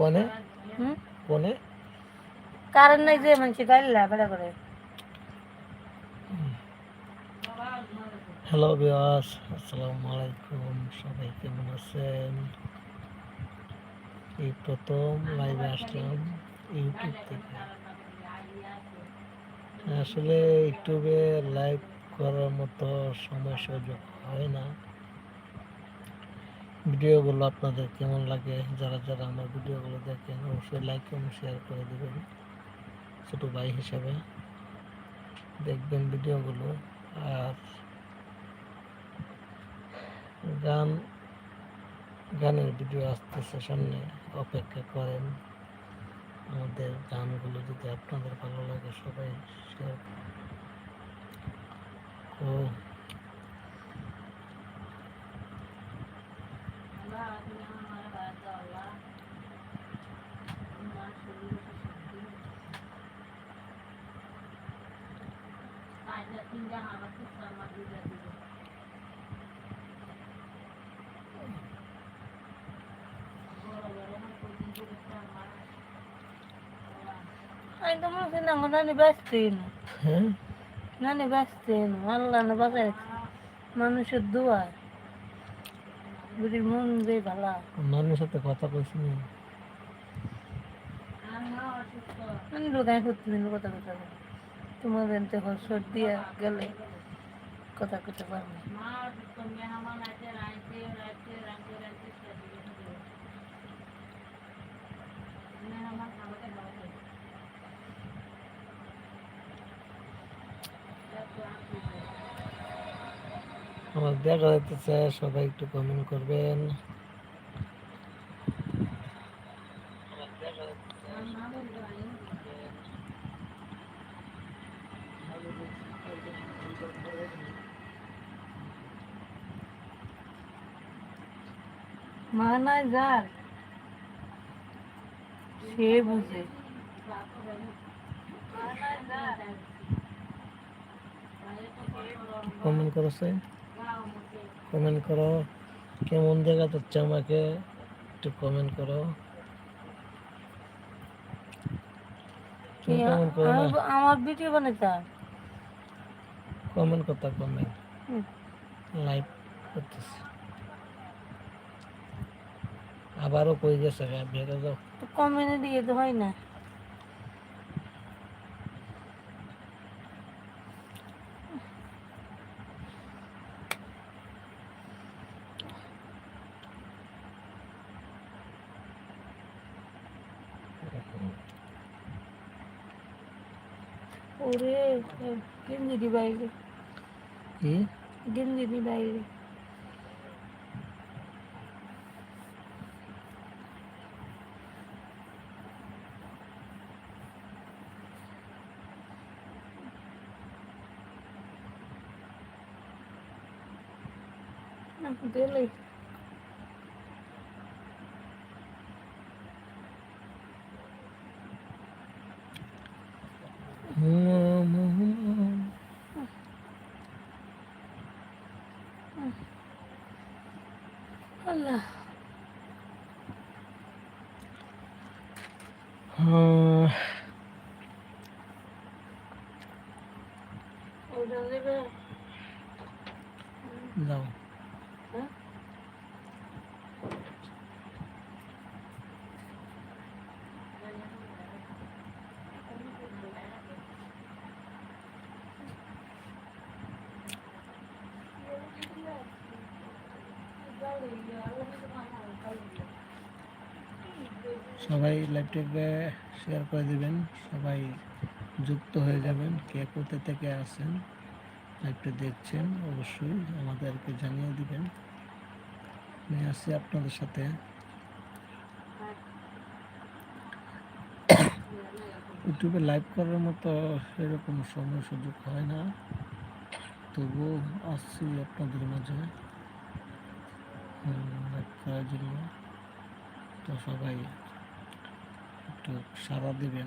কোনে? হুম? কোনে? কারণ নাই যে মানুষ গাইলা বেড়া করে। হ্যালো বিয়াস আসসালামু আলাইকুম। সবাই কেমন আছেন? এই প্রথম লাইভে আসলাম ইউটিউব থেকে। আসলে ইউটিউবে লাইভ করার মতো সময় সুযোগ হয় না। ভিডিওগুলো আপনাদের কেমন লাগে? যারা যারা আমার ভিডিওগুলো দেখেন, অবশ্যই লাইক এবং শেয়ার করে দেবেন। ছোটো ভাই হিসেবে দেখবেন ভিডিওগুলো। আর গান, গানের ভিডিও আসতেছে সামনে, অপেক্ষা করেন। আমাদের গানগুলো যদি আপনাদের ভালো লাগে, সবাই শেয়ার ও আমি তো মনে হচ্ছে না আমার নানি ব্যস্তেই না হ্যাঁ নানি ব্যস্তেই বুঝির মন যে ভালা। নানির সাথে কথা কইছি না। আমি লোকায় করতে দিন কথা কথা তোমার তোমাদের যখন সর্দি গেলে কথা কইতে পারবে আমার দেখা যাইতেছে সবাই একটু কমেন্ট করবেন। মা নাই যার সে বুঝে। কমেন্ট করছে? কমেন্ট করো কেমন দেখা যাচ্ছে আমাকে? একটু কমেন্ট করো। আমার- ভিডিও বানাইতাম কমেন্ট করতে কমেন্ট লাইভ করতেছি। আবারও কই গেছে বেরো যাও তো কমেন্টে দিয়ে তো হয় না। ওরে গেঞ্জি বাইরে কি গেঞ্জি বাইরে দিলে হুম, ওটা দেবে যাও হ্যাঁ সবাই লাইভটাকে শেয়ার করে দিবেন। সবাই যুক্ত হয়ে যাবেন, কে কোথা থেকে আছেন, লাইভটা দেখছেন, অবশ্যই আমাদেরকে জানিয়ে দিবেন। আমি আছি আপনাদের সাথে। ইউটিউবে লাইভ করার মতো সেরকম সময় সুযোগ হয় না। তবুও আসছি আপনাদের মাঝে। লাইভ করার জন্য। তো সবাই একটু সাড়া দিবেন।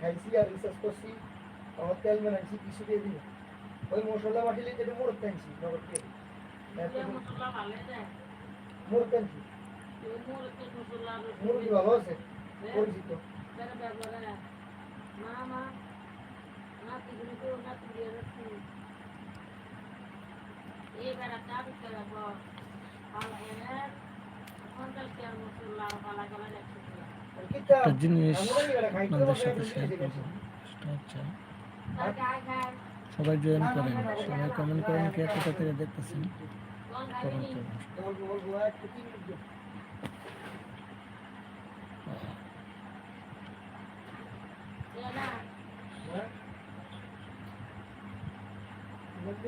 খাইছি আর রিসার্চ করছি আমার তেল মেন কিছু দিয়ে দিন ওই মশলা বাটিলে যেটা মোর টানছি নগদ দিয়ে। মোর টানছি। মোর ভালো আছে? পরিচিত। কিটা একটা জিনিস সাথে শেয়ার করব, সেটা হচ্ছে সবাই জয়েন করেন, সবাই কমেন্ট করেন কে কোথা থেকে দেখতেছেন কমেন্ট করবেন বলব বলব একটু তিন মিনিট দিও। হ্যাঁ মন্দির তো গুলো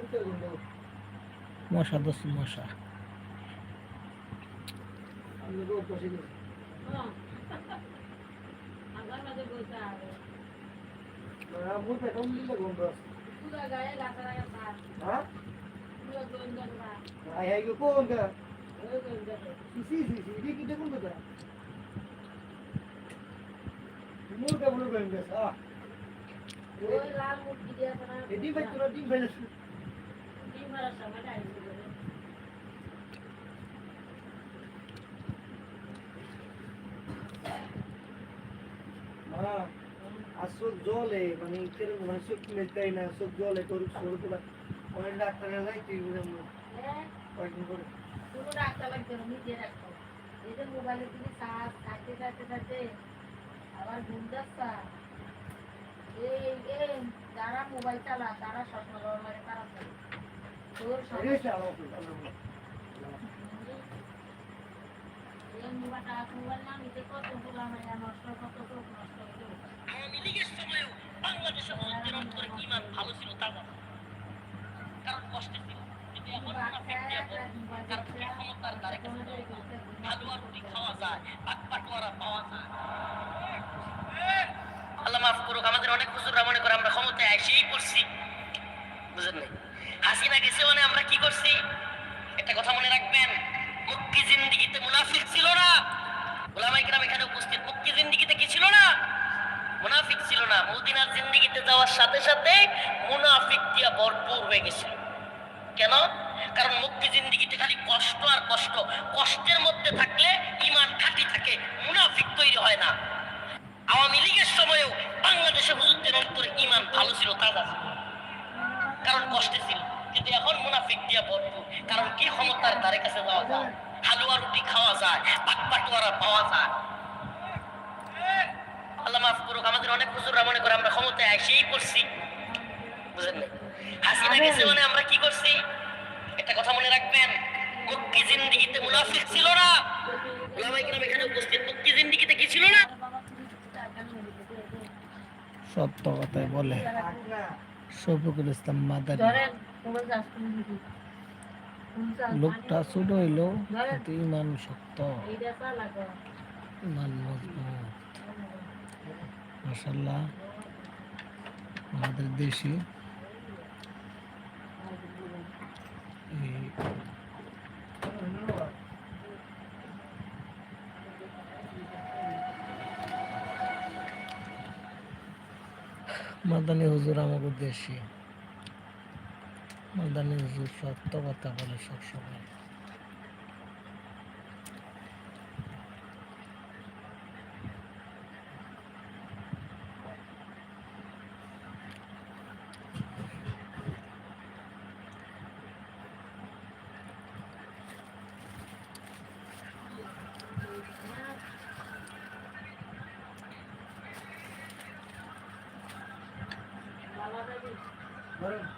মশা দোষ মশা। আমি রোড বসে গেছি মুখ এখন দিলে গন্ধ আছে হ্যাঁ। আই হাই গো কোন গা সি সি সি এদিকে কি দেখুন তো মুখ কা বলে গেল গেছে আ এদি ভাই তোরা দিন ফেলে হ্যাঁ আর চোখ জলে মানে কীরকম মানে চোখ দেয় না? চোখ জলে তোর সরু তোলা অনেক ডাক্তারের যাই তুই কয়েকদিন করে কোনো ডাক্তার লাগবে না নিজে রাখো এই যে মোবাইলে তুমি কাজ থাকতে থাকতে থাকতে আবার ঘুম যাচ্ছা। এই যারা মোবাইল চালা তারা দেওয়ার লাগে তারা আওয়ামী লীগের সময়ও বাংলাদেশে মুসলিমদের অন্তরে ইমান ভালো ছিল তা না। কারণ ছিল কিন্তু এখন বলে, ক্ষমতার খাওয়া যায় পাওয়া যায় আল্লাহ মাফ করুক আমাদের অনেক হুজুররা মনে করে আমরা ক্ষমতায় এসেই করছি বুঝেন নাই হাসিনা গেছে মানে আমরা কি করছি? একটা কথা মনে রাখবেন, মুক্তি জিন্দিগিতে মুনাফিক ছিল না। ওলামাই কিরাম এখানে উপস্থিত, মুক্তি জিন্দিগিতে কি ছিল না? মুনাফিক ছিল না। মদিনার জিন্দিগিতে যাওয়ার সাথে সাথে মুনাফিক দিয়া ভরপুর হয়ে গেছে কেন? কারণ মুক্তি জিন্দিগিতে খালি কষ্ট আর কষ্ট। কষ্টের মধ্যে থাকলে ইমান খাঁটি থাকে, মুনাফিক তৈরি হয় না। আওয়ামী লীগের সময়ও বাংলাদেশে হুজুরদের অন্তরে ইমান ভালো ছিল, তাজা ছিল। কারণ কষ্টে ছিল। কিন্তু এখন মুনাফিক দিয়া ভরপুর কারণ কি ক্ষমতার দ্বারে কাছে যাওয়া যায়? হালুয়া রুটি খাওয়া যায় পাক পাটোয়ারা পাওয়া যায়। আল্লাহ মাফ করুক আমাদের অনেক হুজুররা মনে করে আমরা ক্ষমতায় এসেই করছি। বুঝেন নাই হাসিনা গেছে মানে আমরা কি করছি? একটা কথা মনে রাখবেন মুক্তি জিন্দিগিতে মুনাফিক ছিল না। ওলামাই কিরাম এখানে উপস্থিত মুক্তি জিন্দিগিতে কি ছিল না। সত্য কথাই বলে। না। শফিকুল ইসলাম মাদারি লোকটা ছোট হইল কিন্তু ইমান শক্ত। ইমান মজবুত। মাসাল্লাহ আমাদের দেশি মাদানী হুজুর আমাদের দেশি মাদানী হুজুর সত্য কথা বলে সবসময় ধরেন আগের